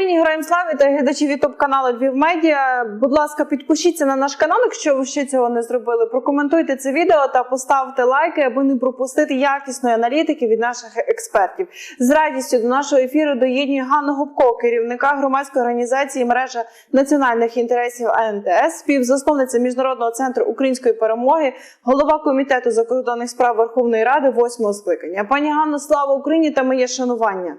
Україні героям слави та глядачі Ютуб каналу Львів Медіа. Будь ласка, підпишіться на наш канал, якщо ви ще цього не зробили. Прокоментуйте це відео та поставте лайки, аби не пропустити якісної аналітики від наших експертів. З радістю до нашого ефіру доєднує Ганну Губко, керівника громадської організації мережа національних інтересів АНТС, співзасновниця міжнародного центру української перемоги, голова комітету закордонних справ Верховної Ради восьмого скликання. Пані Ганно, слава Україні та моє шанування.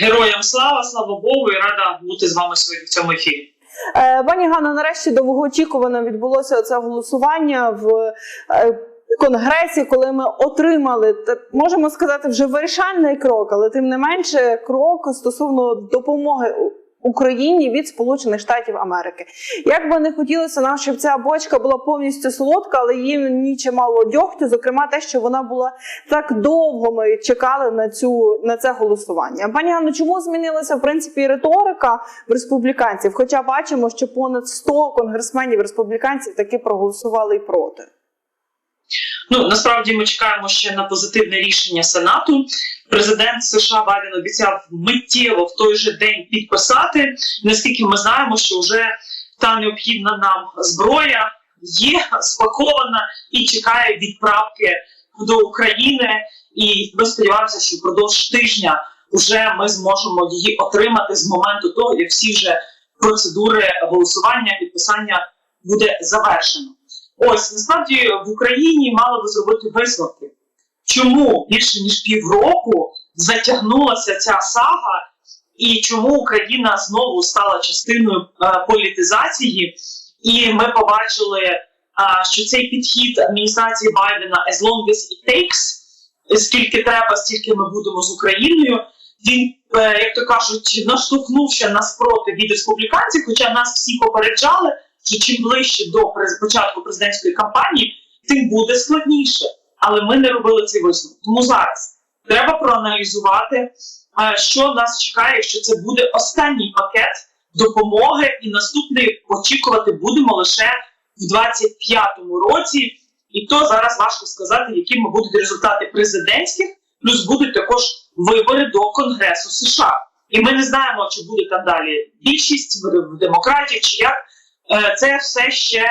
Героям слава, слава Богу, і рада бути з вами сьогодні в цьому ефірі. Е, Пані Ганно, нарешті довгоочікувано відбулося це голосування в е, конгресі, коли ми отримали можемо сказати вже вирішальний крок, але тим не менше крок стосовно допомоги Україні від Сполучених Штатів Америки. Як би не хотілося нам, щоб ця бочка була повністю солодка, але їй ні чимало дьогтю, зокрема те, що вона була так довго. Ми чекали на цю на це голосування. Пані Ганно, чому змінилася в принципі риторика в республіканців? Хоча бачимо, що понад 100 конгресменів республіканців таки проголосували і проти. Ну насправді ми чекаємо ще на позитивне рішення Сенату. Президент США Байден обіцяв миттєво в той же день підписати. Наскільки ми знаємо, що вже та необхідна нам зброя є спакована і чекає відправки до України. І ми сподіваємося, що впродовж тижня вже ми зможемо її отримати з моменту того, як всі вже процедури голосування, підписання буде завершено. Ось насправді в Україні мали би зробити висновки, чому більше ніж півроку затягнулася ця сага, і чому Україна знову стала частиною е, політизації, і ми побачили, е, що цей підхід адміністрації Байдена as long as it takes, скільки треба, стільки ми будемо з Україною. Він, е, як то кажуть, наштовхнув ще нас проти від республіканців, хоча нас всі попереджали, що чим ближче до початку президентської кампанії, тим буде складніше. Але ми не робили цей висновок. Тому зараз треба проаналізувати, е, що нас чекає, якщо це буде останній пакет допомоги, і наступний очікувати будемо лише в 25-му році. І то зараз важко сказати, якими будуть результати президентських, плюс будуть також вибори до Конгресу США. І ми не знаємо, чи буде там далі більшість в демократів, чи як це все ще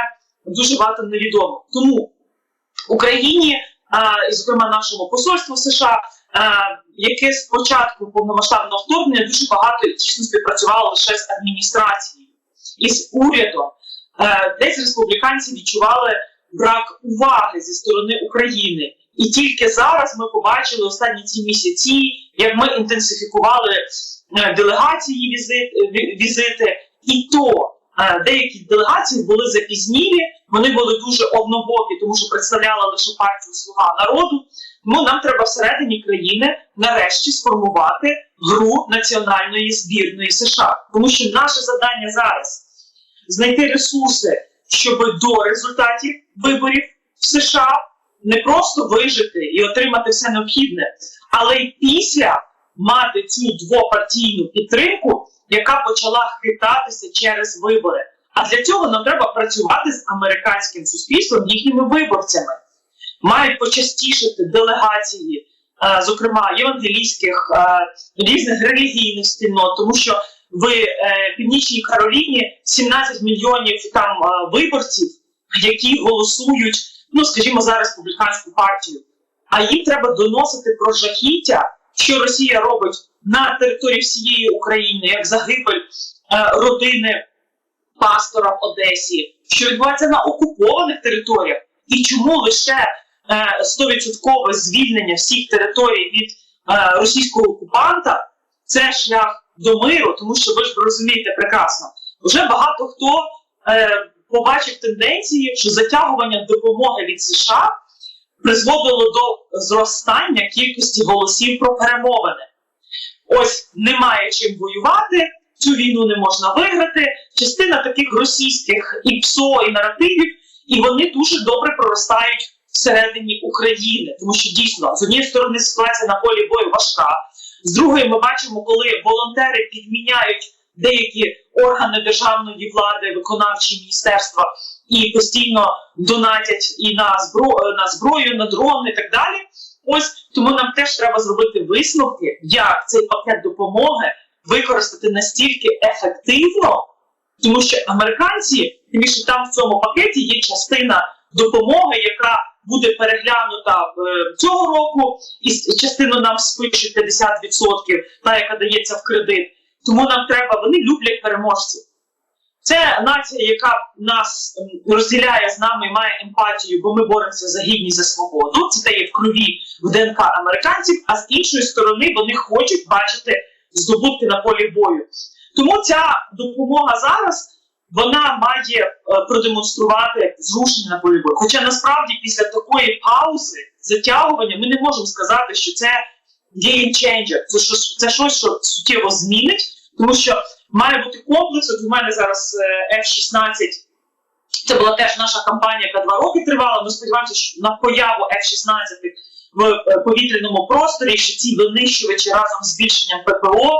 дуже багато невідомо. Тому Україні, е, зокрема нашому посольству США, е, яке з початку повномасштабного вторгнення дуже багато тісно співпрацювало лише з адміністрацією і з урядом. Е, Десь республіканці відчували брак уваги зі сторони України. І тільки зараз ми побачили останні ці місяці, як ми інтенсифікували е, делегації візит, візити, і то е, деякі делегації були запізнілі, вони були дуже однобокі, тому що представляла лише партію Слуга народу. Тому нам треба всередині країни нарешті сформувати гру національної збірної США, тому що наше завдання зараз знайти ресурси, щоб до результатів виборів в США не просто вижити і отримати все необхідне, але й після мати цю двопартійну підтримку, яка почала хитатися через вибори. А для цього нам треба працювати з американським суспільством, їхніми виборцями. Мають почастішити делегації, е, зокрема євангелійських е, різних релігійних спільнот, тому що в е, північній Кароліні 17 мільйонів там виборців, які голосують, ну скажімо, за республіканську партію. А їм треба доносити про жахіття, що Росія робить на території всієї України, як загибель е, родини пастора в Одесі, що відбувається на окупованих територіях, і чому лише е, звільнення всіх територій від е, російського окупанта це шлях до миру, тому що ви ж розумієте прекрасно, вже багато хто е, побачив тенденції, що затягування допомоги від США призводило до зростання кількості голосів про перемовини. Ось немає чим воювати, цю війну не можна виграти. Частина таких російських і ПСО, і наративів, і вони дуже добре проростають всередині України, тому що дійсно з однієї сторони ситуація на полі бою важка. З другої, ми бачимо, коли волонтери підміняють деякі органи державної влади, виконавчі міністерства і постійно донатять і на зброю, на зброю, на дрони і так далі. Ось тому нам теж треба зробити висновки, як цей пакет допомоги використати настільки ефективно, тому що американці, тим більше там в цьому пакеті є частина допомоги, яка буде переглянута е, цього року, і частину нам спишуть 50%, та яка дається в кредит. Тому нам треба, вони люблять переможців. Це нація, яка нас ем, розділяє з нами, має емпатію, бо ми боремося за гідність за свободу. Це те є в крові в ДНК американців. А з іншої сторони вони хочуть бачити здобутки на полі бою. Тому ця допомога зараз вона має е, продемонструвати зрушення на полі бою. Хоча насправді після такої паузи затягування ми не можемо сказати, що це game changer, це щось, що суттєво змінить, тому що має бути комплекс. От у мене зараз е, F-16. Це була теж наша кампанія, яка два роки тривала. Ми сподіваємося, що на появу F-16 в е, повітряному просторі, що ці винищувачі разом з збільшенням ППО,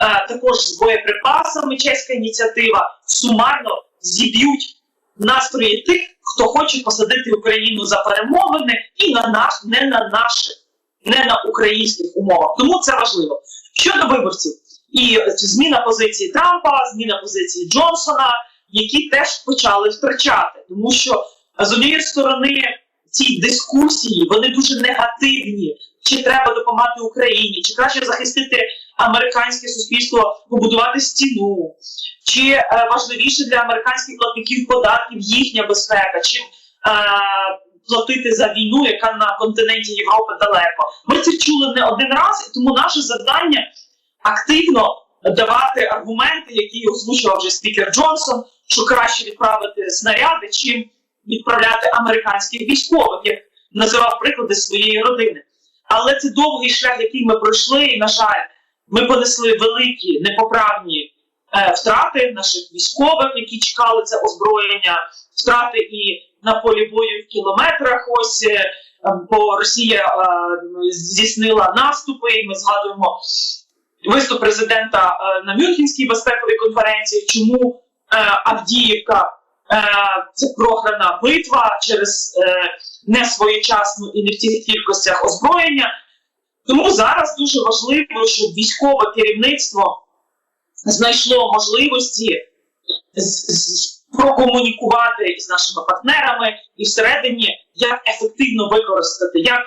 е, також з боєприпасами, чеська ініціатива, сумарно зіб'ють настрої тих, хто хоче посадити Україну за перемовини і на наш, не на наших, не на українських умовах. Тому це важливо. Щодо виборців, і зміна позиції Трампа, зміна позиції Джонсона, які теж почали втрачати, тому що з однієї сторони ці дискусії вони дуже негативні. Чи треба допомагати Україні, чи краще захистити американське суспільство, побудувати стіну, чи е, важливіше для американських платників податків їхня безпека, чим е, платити за війну, яка на континенті Європи далеко. Ми це чули не один раз, і тому наше завдання активно давати аргументи, які озвучував вже спікер Джонсон, що краще відправити снаряди, чим відправляти американських військових, як називав приклади своєї родини. Але це довгий шлях, який ми пройшли, і, на жаль, ми понесли великі непоправні е, втрати наших військових, які чекали це озброєння, втрати і на полі бою в кілометрах. Ось е, е, бо Росія е, здійснила наступи, і ми згадуємо виступ президента е, на Мюнхенській безпековій конференції, чому е, Авдіївка е, це програна битва через несвоєчасну і не в тих кількостях озброєння. Тому зараз дуже важливо, щоб військове керівництво знайшло можливості прокомунікувати із нашими партнерами і всередині, як ефективно використати, як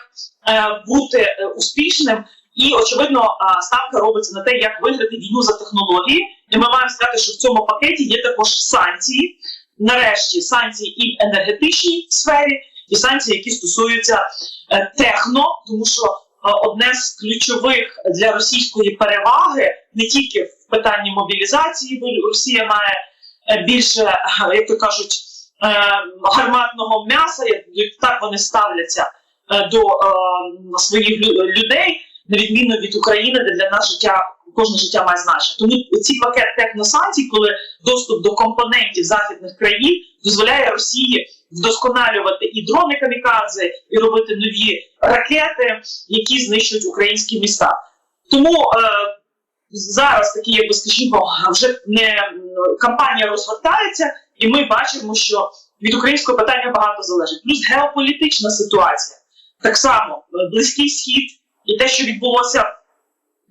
бути успішним. І очевидно, ставка робиться на те, як виграти війну за технології. І ми маємо сказати, що в цьому пакеті є також санкції. Нарешті санкції і в енергетичній сфері, і санкції, які стосуються е, техно, тому що е, одне з ключових для російської переваги не тільки в питанні мобілізації, бо Росія має е, більше, як то кажуть, гарматного м'яса, як так вони ставляться до своїх лю- людей, на відміну від України, де для нас життя кожне життя має значення. Тому ці пакет техносанкцій, коли доступ до компонентів західних країн дозволяє Росії вдосконалювати і дрони камікадзе, і робити нові ракети, які знищують українські міста. Тому е, зараз такі, якби скажімо, вже не кампанія розгортається, і ми бачимо, що від українського питання багато залежить. Плюс геополітична ситуація. Так само е, близький схід і те, що відбулося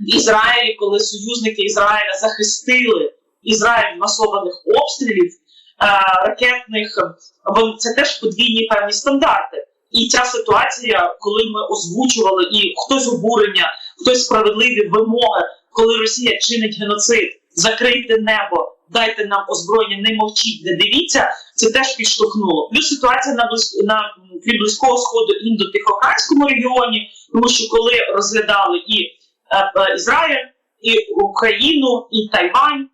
в Ізраїлі, коли союзники Ізраїля захистили Ізраїль масованих обстрілів е, ракетних, це теж подвійні певні стандарти. І ця ситуація, коли ми озвучували, і хтось обурення, хтось справедливі вимоги, коли Росія чинить геноцид, закрийте небо, дайте нам озброєння, не мовчіть, не дивіться, це теж підштовхнуло. Плюс ситуація на на м, близького сходу індо-тихоокеанському регіоні, тому що коли розглядали і е, е, Ізраїль, і Україну, і Тайвань.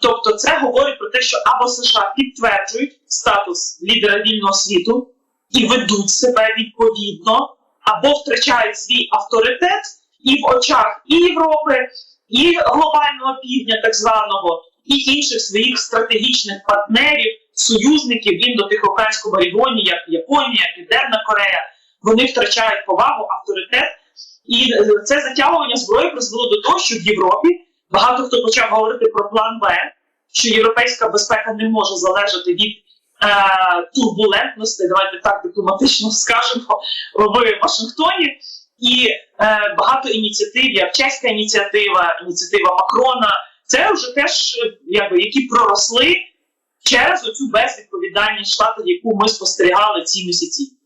Тобто, це говорить про те, що або США підтверджують статус лідера вільного світу і ведуть себе відповідно, або втрачають свій авторитет і в очах і Європи, і глобального півдня, так званого, і інших своїх стратегічних партнерів, союзників в індо-тихоокеанському регіоні, як Японія, Південна Корея. Вони втрачають повагу, авторитет. І е, це затягування зброї призвело до того, що в Європі багато хто почав говорити про план Б, що європейська безпека не може залежати від е, турбулентності, давайте так дипломатично скажемо в Вашингтоні. і е, багато ініціатив, як чеська ініціатива, ініціатива Макрона. Це вже теж якби які проросли через оцю безвідповідальність штатів, яку ми спостерігали ці місяці.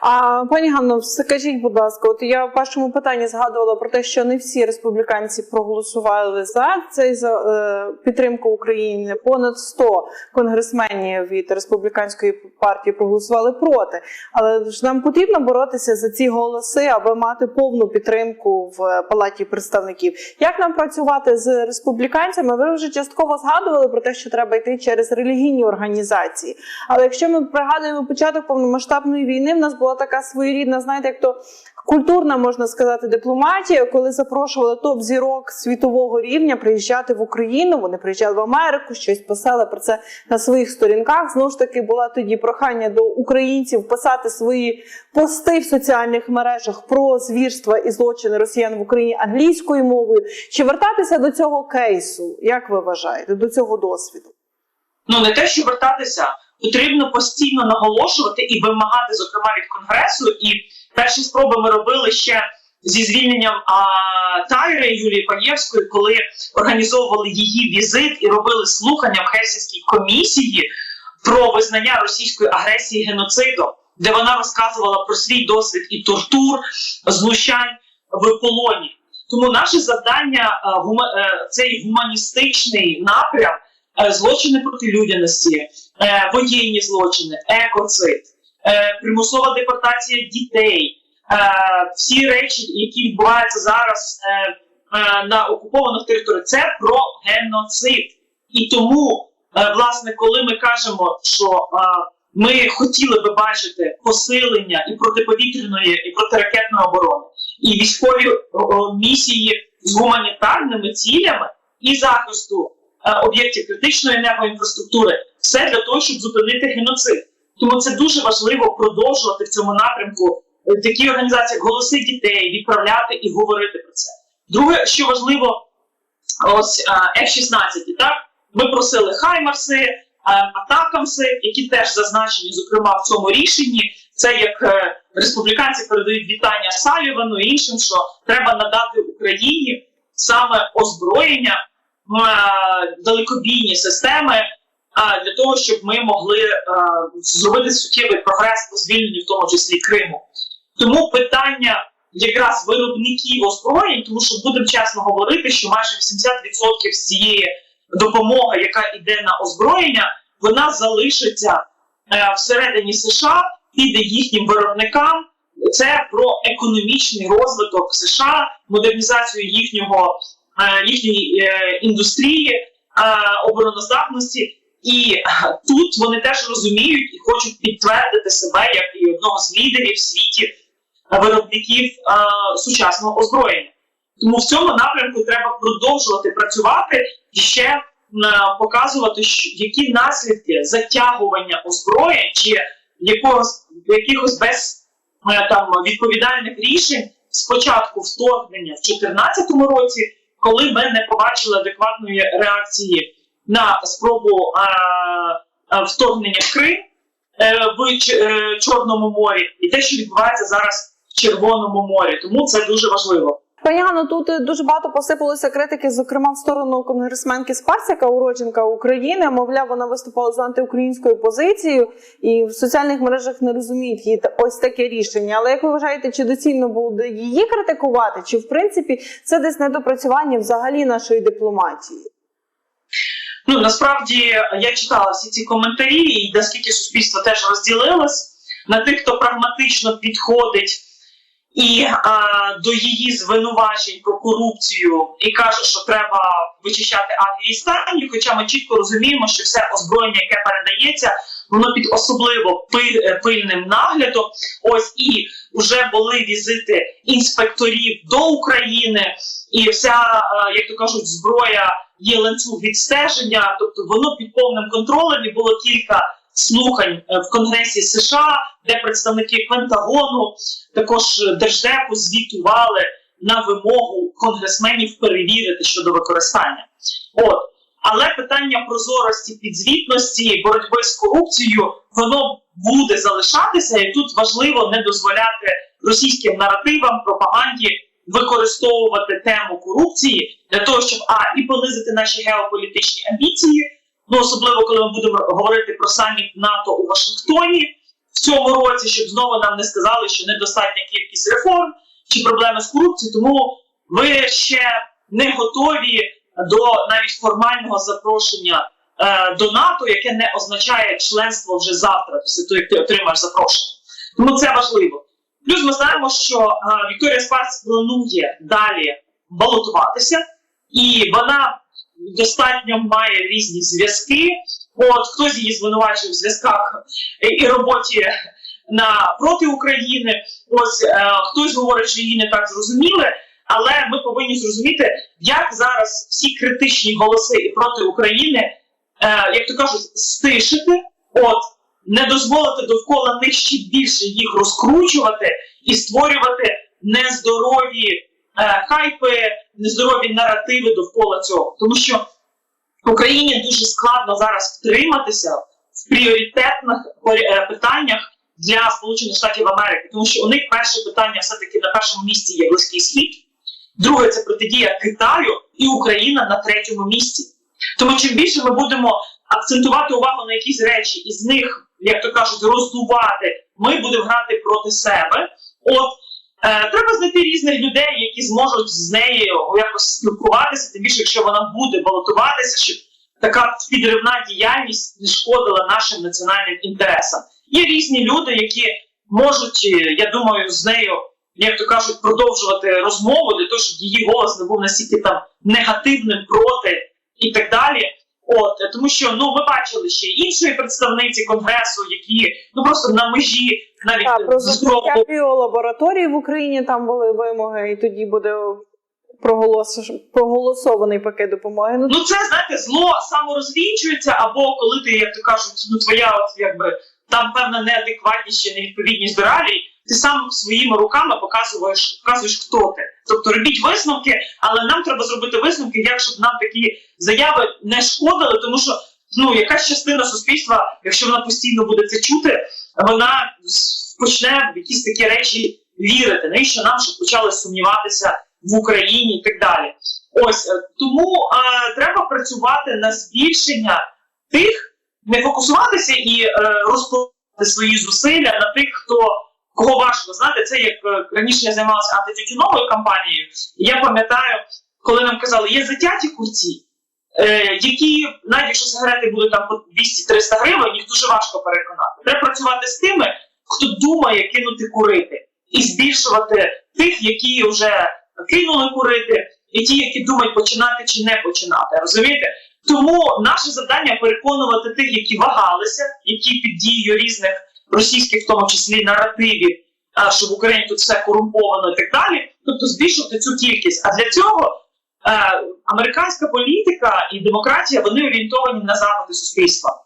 А пані Ганно, скажіть, будь ласка, от я в першому питанні згадувала про те, що не всі республіканці проголосували за цей за е, підтримку України. Понад 100 конгресменів від республіканської партії проголосували проти. Але ж нам потрібно боротися за ці голоси, аби мати повну підтримку в палаті представників. Як нам працювати з республіканцями? Ви вже частково згадували про те, що треба йти через релігійні організації. Але якщо ми пригадуємо початок повномасштабної війни, в нас була така своєрідна, знаєте, як то культурна, можна сказати, дипломатія, коли запрошували топ-зірок світового рівня приїжджати в Україну. Вони приїжджали в Америку, щось писали про це на своїх сторінках. Знову ж таки, була тоді прохання до українців писати свої пости в соціальних мережах про звірства і злочини росіян в Україні англійською мовою. Чи вертатися до цього кейсу? Як ви вважаєте, до цього досвіду? Ну не те, що вертатися, потрібно постійно наголошувати і вимагати, зокрема від конгресу. І перші спроби ми робили ще зі звільненням а, Тайри Юлії Паєвської, коли організовували її візит і робили слухання в Хельсінській комісії про визнання російської агресії геноцидом, де вона розказувала про свій досвід і тортур, знущань в полоні. Тому наше завдання а, гума- е, цей гуманістичний напрям е, злочини проти людяності, е, воєнні злочини, екоцид, е, примусова депортація дітей, е, всі речі, які відбуваються зараз на окупованих територіях, це про геноцид. І тому, власне, коли ми кажемо, що ми хотіли би бачити посилення і протиповітряної, і протиракетної оборони, і військові місії з гуманітарними цілями і захисту об'єктів критичної енергоінфраструктури, все для того, щоб зупинити геноцид. Тому це дуже важливо продовжувати в цьому напрямку е, такі організації, як голоси дітей, відправляти і говорити про це. Друге, що важливо, ось е, F-16, так ми просили Хаймарси, е, Атакамси, які теж зазначені, зокрема в цьому рішенні. Це як республіканці передають вітання Салівану і іншим, що треба надати Україні саме озброєння, далекобійні системи. Для того щоб ми могли е, зробити суттєвий прогрес по звільненню, в тому числі Криму. Тому питання якраз виробників озброєнь, тому що будемо чесно говорити, що майже 80% з цієї допомоги, яка йде на озброєння, вона залишиться е, всередині США, піде їхнім виробникам. Це про економічний розвиток США, модернізацію їхнього е, їхньої індустрії, обороноздатності. І тут вони теж розуміють і хочуть підтвердити себе як і одного з лідерів в світі виробників е, сучасного озброєння. Тому в цьому напрямку треба продовжувати працювати і ще е, показувати, що, які наслідки затягування озброєнь чи якогось якихось без е, там відповідальних рішень спочатку вторгнення в 2014 році, коли ми не побачили адекватної реакції на спробу вторгнення в Крим е, в е, Чорному морі, і те, що відбувається зараз в Червоному морі. Тому це дуже важливо. Пані Ганно, тут е, дуже багато посипалося критики, зокрема в сторону конгресменки Спарсяка, уродженка України. Мовляв, вона виступала з антиукраїнською позицією, і в соціальних мережах не розуміють її ось таке рішення. Але як ви вважаєте, чи доцільно буде її критикувати, чи в принципі це десь недопрацювання взагалі нашої дипломатії? Ну насправді я читала всі ці коментарі, і наскільки суспільство теж розділилось на тих, хто прагматично підходить і а, до її звинувачень про корупцію і каже, що треба вичищати Афії стані, хоча ми чітко розуміємо, що все озброєння, яке передається, воно під особливо е, пильним наглядом. Ось і вже були візити інспекторів до України, і вся, е, як то кажуть, зброя є ланцюг відстеження, тобто воно під повним контролем і було кілька слухань е, в Конгресі США, де представники Пентагону, також е, Держдепу звітували на вимогу конгресменів перевірити щодо використання. От. Але питання прозорості, підзвітності, боротьби з корупцією, воно буде залишатися, і тут важливо не дозволяти російським наративам, пропаганді використовувати тему корупції для того, щоб а і понизити наші геополітичні амбіції. Ну особливо коли ми будемо говорити про саміт НАТО у Вашингтоні в цьому році, щоб знову нам не сказали, що недостатня кількість реформ чи проблеми з корупцією. Тому ви ще не готові до навіть формального запрошення е, до НАТО, яке не означає членство вже завтра, після того, як ти отримаєш запрошення. Тому це важливо. Плюс ми знаємо, що е, Вікторія Спарц планує далі балотуватися, і вона достатньо має різні зв'язки. От хтось її звинувачує в зв'язках і роботі на проти України. Ось е, хтось говорить, що її не так зрозуміли. Але ми повинні зрозуміти, як зараз всі критичні голоси проти України, е, як то кажуть, стишити, от не дозволити довкола них ще більше їх розкручувати і створювати нездорові е, хайпи, нездорові наративи довкола цього. Тому що Україні дуже складно зараз втриматися в пріоритетних е, питаннях для Сполучених Штатів Америки, тому що у них перше питання все-таки на першому місці є Близький Схід, друге це протидія Китаю і Україна на третьому місці. Тому чим більше ми будемо акцентувати увагу на якісь речі і з них, як то кажуть, роздувати, ми будемо грати проти себе. От е, треба знайти різних людей, які зможуть з нею якось спілкуватися, тим більше, якщо вона буде балотуватися, щоб така підривна діяльність не шкодила нашим національним інтересам. Є різні люди, які можуть, е, я думаю, з нею, як то кажуть, продовжувати розмову для того, щоб її голос не був настільки там негативним проти і так далі. От тому, що ну ми бачили ще іншої представниці конгресу, які ну просто на межі навіть Так, про закриття біолабораторії в Україні там були вимоги, і тоді буде проголос... проголосований пакет допомоги. Ну, Ну це знаєте, зло саморозвінчується, або коли ти, як то кажуть, ну твоя, от якби там певна неадекватність чи невідповідність до реалій, ти сам своїми руками показуєш, показуєш, хто ти. Тобто робіть висновки, але нам треба зробити висновки, як щоб нам такі заяви не шкодили, тому що ну якась частина суспільства, якщо вона постійно буде це чути, вона почне в якісь такі речі вірити. Навіщо нам щоб почали сумніватися в Україні і так далі? Ось е, тому е, треба працювати на збільшення тих, не фокусуватися і е, розкладати свої зусилля на тих, хто кого важко знаєте. Це як е, раніше я займалася антитютюновою кампанією. І я пам'ятаю, коли нам казали, є затяті курці, е, які, навіть якщо сигарети будуть там по 200-300 гривень, їх дуже важко переконати. Треба працювати з тими, хто думає кинути курити, і збільшувати тих, які вже кинули курити, і ті, які думають починати чи не починати. Розумієте? Тому наше завдання переконувати тих, які вагалися, які під дією різних російських, в тому числі наративів, що в Україні тут все корумповано і так далі. Тобто збільшувати цю кількість. А для цього е, американська політика і демократія вони орієнтовані на запити суспільства.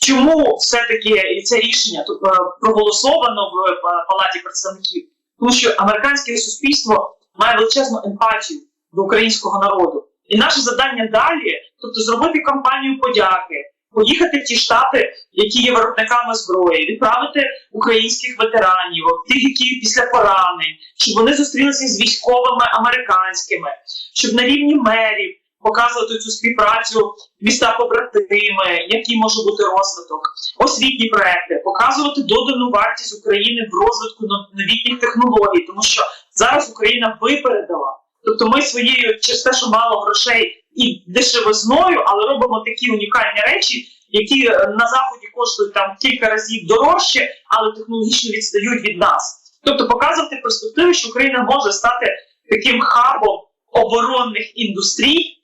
Чому все-таки це рішення е, проголосовано в е, Палаті представників? Тому що американське суспільство має величезну емпатію до українського народу. І наше завдання далі, тобто зробити кампанію подяки, поїхати в ті штати, які є виробниками зброї, відправити українських ветеранів, тих, які після поранень, щоб вони зустрілися з військовими американськими, щоб на рівні мерів показувати цю співпрацю міста побратими, який може бути розвиток, освітні проекти, показувати додану вартість України в розвитку нов- новітніх технологій, тому що зараз Україна випередила. Тобто ми своєю через те, що мало грошей і дешевизною, але робимо такі унікальні речі, які е, на заході коштують там кілька разів дорожче, але технологічно відстають від нас. Тобто показувати перспективи, що Україна може стати таким хабом оборонних індустрій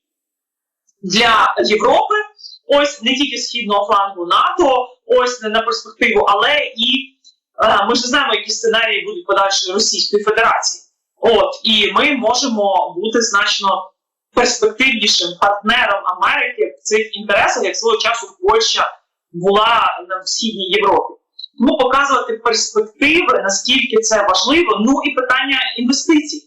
для Європи, ось не тільки східного флангу НАТО, ось не на перспективу, але і е, ми ж знаємо, які сценарії будуть подальшої Російської Федерації. От і ми можемо бути значно перспективнішим партнером Америки в цих інтересах, як свого часу Польща була на східній Європі. Тому показувати перспективи, наскільки це важливо, ну і питання інвестицій.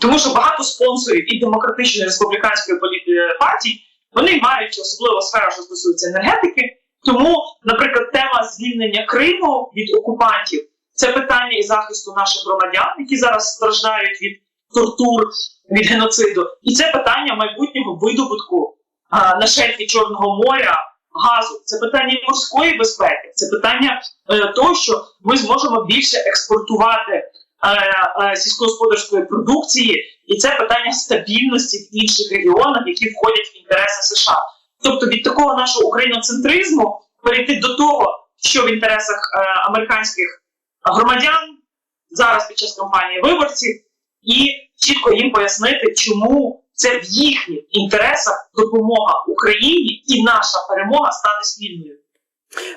Тому що багато спонсорів і демократичної і республіканської е, партії вони мають особливо сфера, що стосується енергетики. Тому, наприклад, тема звільнення Криму від окупантів це питання і захисту наших громадян, які зараз страждають від тортур, від геноциду, і це питання майбутнього видобутку а, на шельфі Чорного моря газу. Це питання морської безпеки, це питання е, того, що ми зможемо більше експортувати е, е, сільськогосподарської продукції, і це питання стабільності в інших регіонах, які входять в інтереси США. Тобто від такого нашого україноцентризму перейти до того, що в інтересах е, американських громадян зараз під час кампанії виборців, і чітко їм пояснити, чому це в їхніх інтересах допомога Україні і наша перемога стане спільною.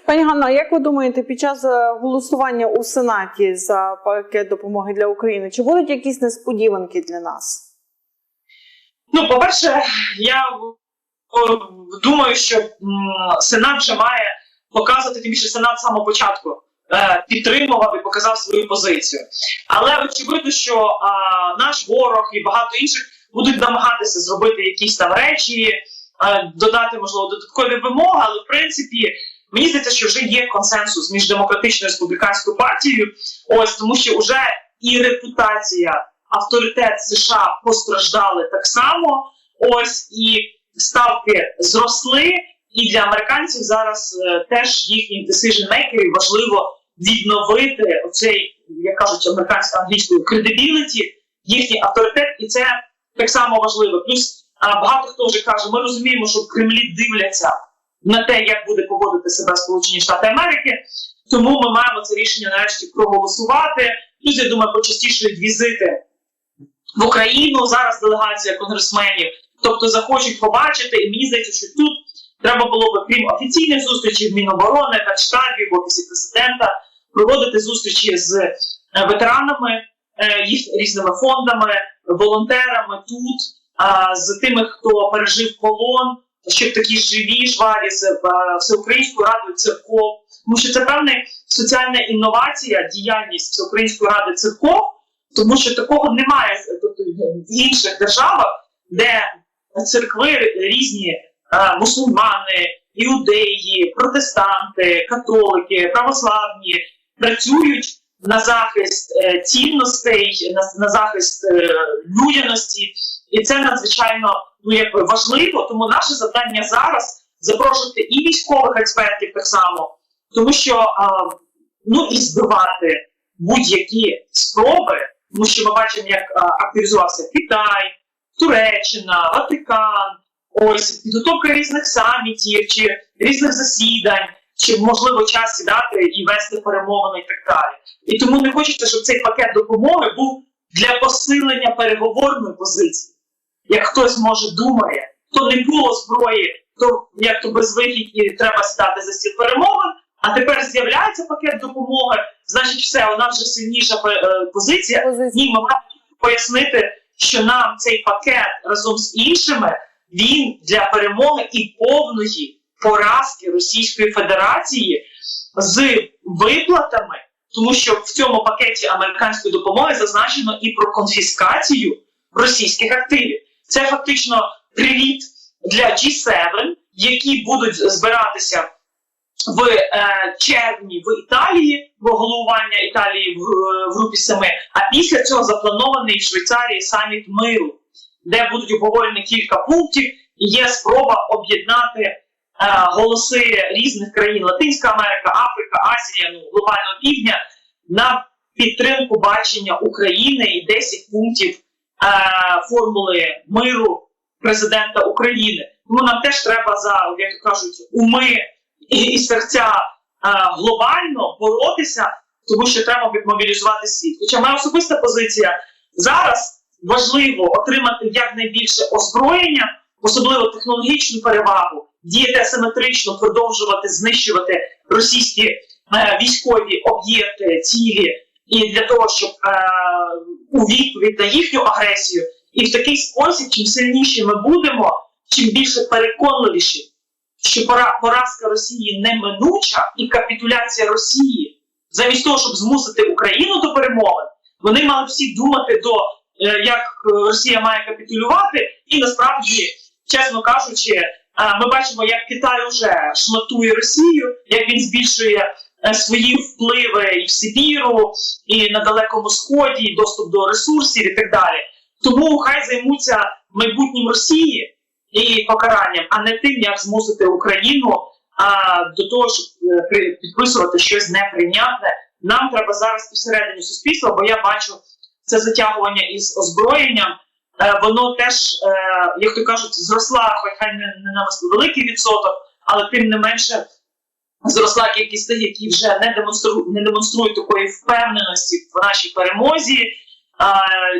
Пані Ганна, як ви думаєте, під час е, голосування у Сенаті за пакет допомоги для України, чи будуть якісь несподіванки для нас? Ну, по-перше, я думаю, що Сенат вже має показувати, тим більше Сенат з самого початку е, підтримував і показав свою позицію. Але очевидно, що а, наш ворог і багато інших будуть намагатися зробити якісь там речі, е, додати, можливо, додаткові вимоги, але в принципі. Мені здається, що вже є консенсус між демократичною і республіканською партією. Ось тому, що вже і репутація, авторитет США постраждали так само. Ось і ставки зросли. І для американців зараз е, теж їхніх decision-makers важливо відновити оцей, як кажуть, американською англійською credibility, їхній авторитет, і це так само важливо. Плюс багато хто вже каже, ми розуміємо, що в Кремлі дивляться на те, як буде поводити себе Сполучені Штати Америки. Тому ми маємо це рішення нарешті проголосувати. Плюс, я думаю, почастішують візити в Україну зараз делегація конгресменів, тобто захочуть побачити, і мені здається, що тут треба було б, крім офіційних зустрічей в Міноборони, Генштабі, в офісі президента, проводити зустрічі з е, ветеранами, е, їх різними фондами, волонтерами тут, з тими, хто пережив полон, щоб такі живі, жваві з е, Всеукраїнською радою церков. Тому що це певна соціальна інновація, діяльність Всеукраїнської ради церков, тому що такого немає тобто, в інших державах, де церкви різні мусульмани, іудеї, протестанти, католики, православні працюють на захист е, цінностей, на, на захист е, людяності, і це надзвичайно ну якби важливо. Тому наше завдання зараз запрошувати і військових експертів так само, тому що а, ну і збивати будь-які спроби, тому що ми бачимо, як а, активізувався Китай, Туреччина, Ватикан, ось підготовка різних самітів чи різних засідань, чи можливо час сідати і вести перемовини і так далі. І тому не хочеться, щоб цей пакет допомоги був для посилення переговорної позиції. Як хтось може думає, то не було зброї, то як то без вихідні треба сідати за стіл перемовин. А тепер з'являється пакет допомоги, значить, все, у нас вже сильніша е, позиція. Позиція. Ні, ми маємо пояснити, що нам цей пакет разом з іншими він для перемоги і повної поразки Російської Федерації з виплатами, тому що в цьому пакеті американської допомоги зазначено і про конфіскацію російських активів. Це фактично привіт для G7, які будуть збиратися в е, червні в Італії, бо головування Італії в, е, в групі семи. А після цього запланований в Швейцарії саміт миру, де будуть обговорені кілька пунктів, і є спроба об'єднати голоси різних країн Латинська Америка, Африка, Азія, ну глобального півдня на підтримку бачення України і 10 пунктів е, формули миру президента України. Тому нам теж треба за як кажуть уми і, серця е, глобально боротися, тому що треба мобілізувати світ. Хоча моя особиста позиція зараз важливо отримати якнайбільше озброєння, особливо технологічну перевагу, діяти асиметрично, продовжувати знищувати російські е, військові об'єкти, цілі, і для того, щоб е, у відповідь на їхню агресію, і в такий спосіб, чим сильніші ми будемо, чим більше переконливіші що пора, поразка Росії неминуча і капітуляція Росії, замість того, щоб змусити Україну до перемовин, вони мали всі думати до е, як Росія має капітулювати, і насправді, чесно кажучи, ми бачимо, як Китай вже шматує Росію, як він збільшує е, свої впливи і в Сибіру, і на Далекому Сході, і доступ до ресурсів і так далі. Тому хай займуться майбутнім Росії і покаранням, а не тим, як змусити Україну а, до того, щоб е, підписувати щось неприйнятне. Нам треба зараз і всередині суспільства, бо я бачу це затягування із озброєнням. Е, воно теж, е, як то кажуть, зросла, хай не, не на великий відсоток, але тим не менше зросла кількість тих, які вже не демонструють, не демонструють такої впевненості в нашій перемозі.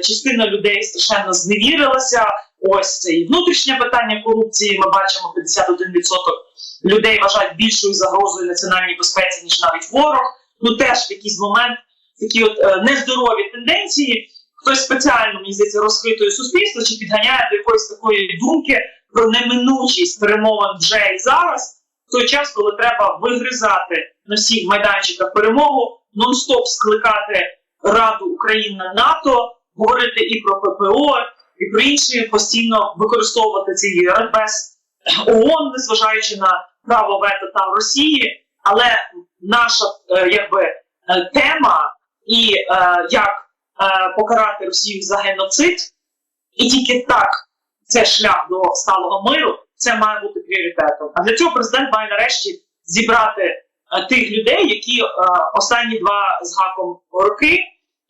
Частина людей страшенно зневірилася. Ось це і внутрішнє питання корупції. Ми бачимо 51% людей вважають більшою загрозою національній безпеці, ніж навіть ворог. Ну теж в якийсь момент такі от е, нездорові тенденції. Хтось спеціально мені здається розхитує суспільство чи підганяє до якоїсь такої думки про неминучість перемовин вже і зараз. В той час, коли треба вигризати на всіх майданчиках перемогу, нон-стоп скликати Раду України НАТО, говорити і про ППО, і про інші, постійно використовувати цей Радбез ООН, незважаючи на право вето там Росії. Але наша е, якби е, тема і е, як покарати Росію за геноцид, і тільки так це шлях до сталого миру. Це має бути пріоритетом. А для цього президент має нарешті зібрати е, тих людей, які е, останні два з гаком роки,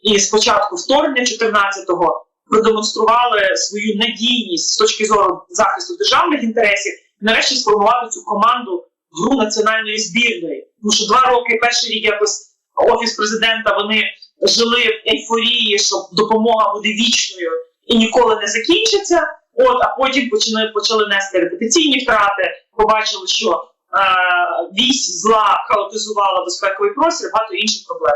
і спочатку вторгнення 14-го продемонстрували свою надійність з точки зору захисту державних інтересів, і нарешті сформувати цю команду гру національної збірної. Тому що два роки, перший рік якось офіс президента вони жили в ейфорії, що допомога буде вічною і ніколи не закінчиться. От, а потім почали, почали нести репетиційні втрати, побачили, що е, вісь зла хаотизувала безпековий простір, багато інших проблем.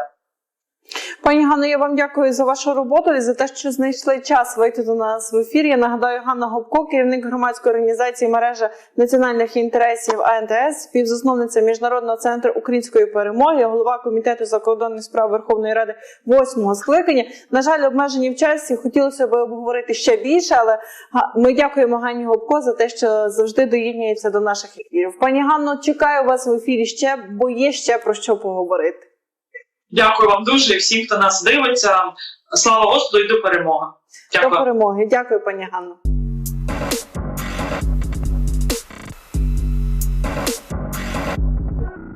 Пані Ганно, я вам дякую за вашу роботу і за те, що знайшли час вийти до нас в ефір. Я нагадаю, Ганна Гопко, керівник громадської організації мережа національних інтересів АНТС, співзасновниця міжнародного центру української перемоги, голова комітету закордонних справ Верховної Ради восьмого скликання. На жаль, обмежені в часі. Хотілося б обговорити ще більше, але ми дякуємо Ганні Гопко за те, що завжди доєднується до наших ефірів. Пані Ганно, чекаю вас в ефірі ще, бо є ще про що поговорити. Дякую вам дуже і всім, хто нас дивиться. Слава Господу і до перемоги. До Дякую. перемоги. Дякую, пані Ганно.